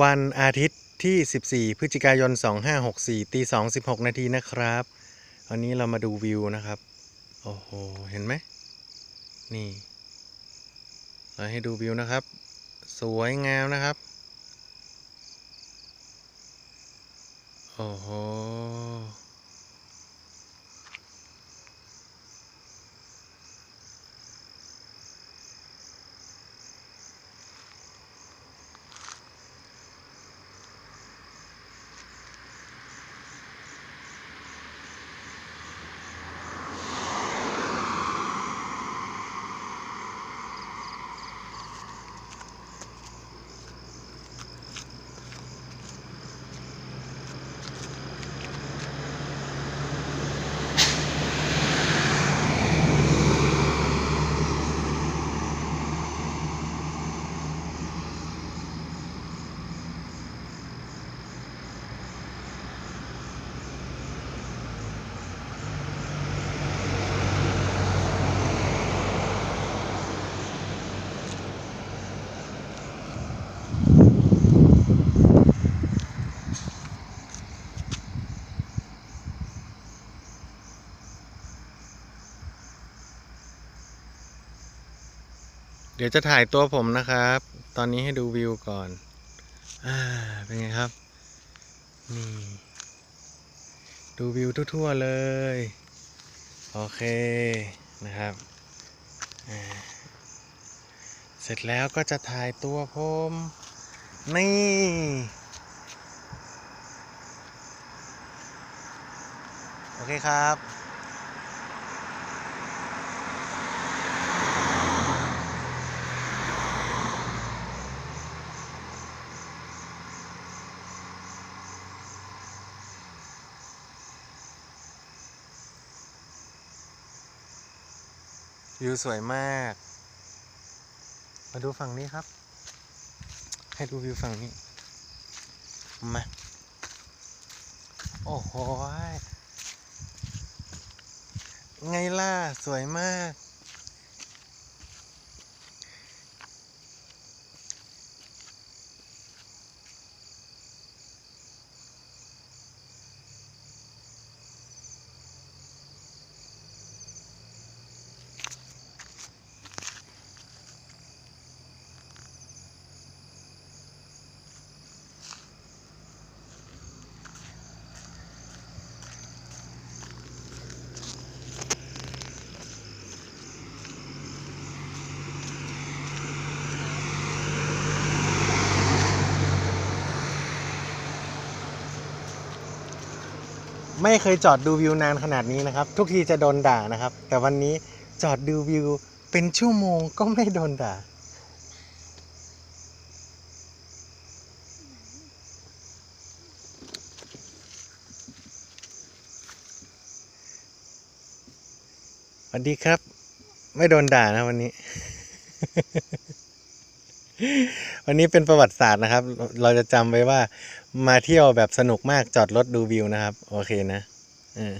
วันอาทิตย์ที่ 14 พฤศจิกายน 2564 ตี2 16 นาทีนะครับวันนี้เรามาดูวิวนะครับ โอ้โห เห็นไหม นี่เราให้ดูวิวนะครับ สวยงามนะครับ โอ้โห เดี๋ยวจะถ่ายตัวผมนะครับ ตอนนี้ให้ดูวิวก่อน อ่า เป็นไงครับ นี่ ดูวิวทั่วๆเลย โอเค นะครับ เสร็จแล้วก็จะถ่ายตัวผม นี่ โอเคครับ วิวสวยมาก มาดูฝั่งนี้ครับ ให้ดูวิวฝั่งนี้ มา โอ้โห ไงล่ะ สวยมาก ไม่เคยจอดดูวิวนานขนาดนี้นะครับ ทุกทีจะโดนด่านะครับ แต่วันนี้จอดดูวิวเป็นชั่วโมงก็ไม่โดนด่า สวัสดีครับ ไม่โดนด่านะวันนี้ วันนี้เป็นประวัติศาสตร์นะครับ เราจะจำไว้ว่ามาเที่ยวแบบสนุกมากจอดรถดูวิวนะครับ โอเคนะเออ